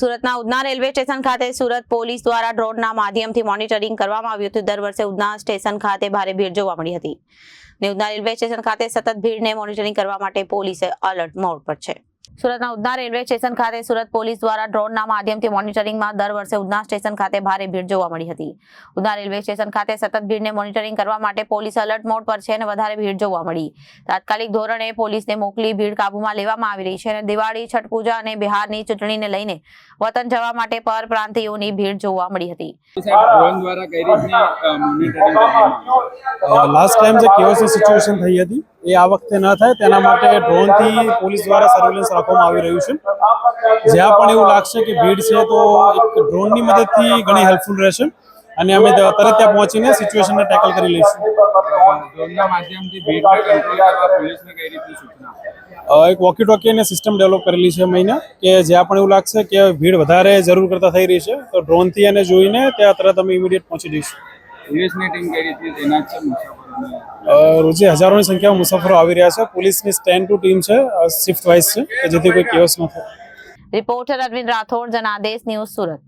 સુરતના Udhna railway station ખાતે Surat police દ્વારા ડ્રોનના માધ્યમથી મોનિટરિંગ કરવામાં આવ્યું હતું. દર વર્ષે ઉધના સ્ટેશન ખાતે ભારે ભીડ જોવા મળી હતી. ને ઉધના રેલવે સ્ટેશન ખાતે સતત ભીડને મોનિટરિંગ કરવા માટે પોલીસે અલર્ટ મોડ પર છે. સુરતના ઉધના રેલવે સ્ટેશન ખાતે સુરત પોલીસ દ્વારા ડ્રોનના માધ્યમથી મોનિટરિંગમાં દર વર્ષે ઉધના સ્ટેશન ખાતે ભારે ભીડ જોવા મળી હતી. ઉધના રેલવે સ્ટેશન ખાતે સતત ભીડને મોનિટરિંગ કરવા માટે પોલીસ અલર્ટ મોડ પર છે અને વધારે ભીડ જોવા મળી. તાત્કાલિક ધોરણે પોલીસને મોકલી ભીડ કાબૂમાં લેવામાં આવી રહી છે અને દિવાળી છઠ પૂજા અને બિહારની ચૂંટણીને લઈને વતન જવા માટે પર પ્રાંતિયોની ભીડ જોવા મળી હતી. લાસ્ટ ટાઈમ જે કેઓસની સિચ્યુએશન થઈ હતી એ આ વખતે ન થાય તેના માટે ડ્રોનથી પોલીસ દ્વારા સર્વેલન્સ રાખવામાં આવી રહ્યું છે. જ્યાં પણ એવું લાગશે કે ભીડ છે તો એક ડ્રોનની મદદથી ઘણી હેલ્પફુલ રહેશે. અને અમે તરત ત્યાં પહોંચીને સિચ્યુએશનને ટેકલ કરી લઈશું. એક વોકી ટોકી અને સિસ્ટમ ડેવલપ કરેલી છે મહિના કે જ્યાં પણ એવું લાગશે કે ભીડ વધારે જરૂર કરતા થઈ રહી છે તો ડ્રોનથી એને જોઈને ત્યાં તરત અમે ઇમિડિયેટ પહોંચી જઈશું. પોલીસની ટીમ કઈ રીતે તૈનાત છે રોજે હજારોની સંખ્યામાં મુસાફરો આવી રહ્યા છે. પોલીસની સ્ટેન્ડ ટુ ટીમ છે શિફ્ટ વાઇઝ છે જેથી કોઈ કેસ ન થાય. Reporter Arvind Rathod, Janadesh news Surat.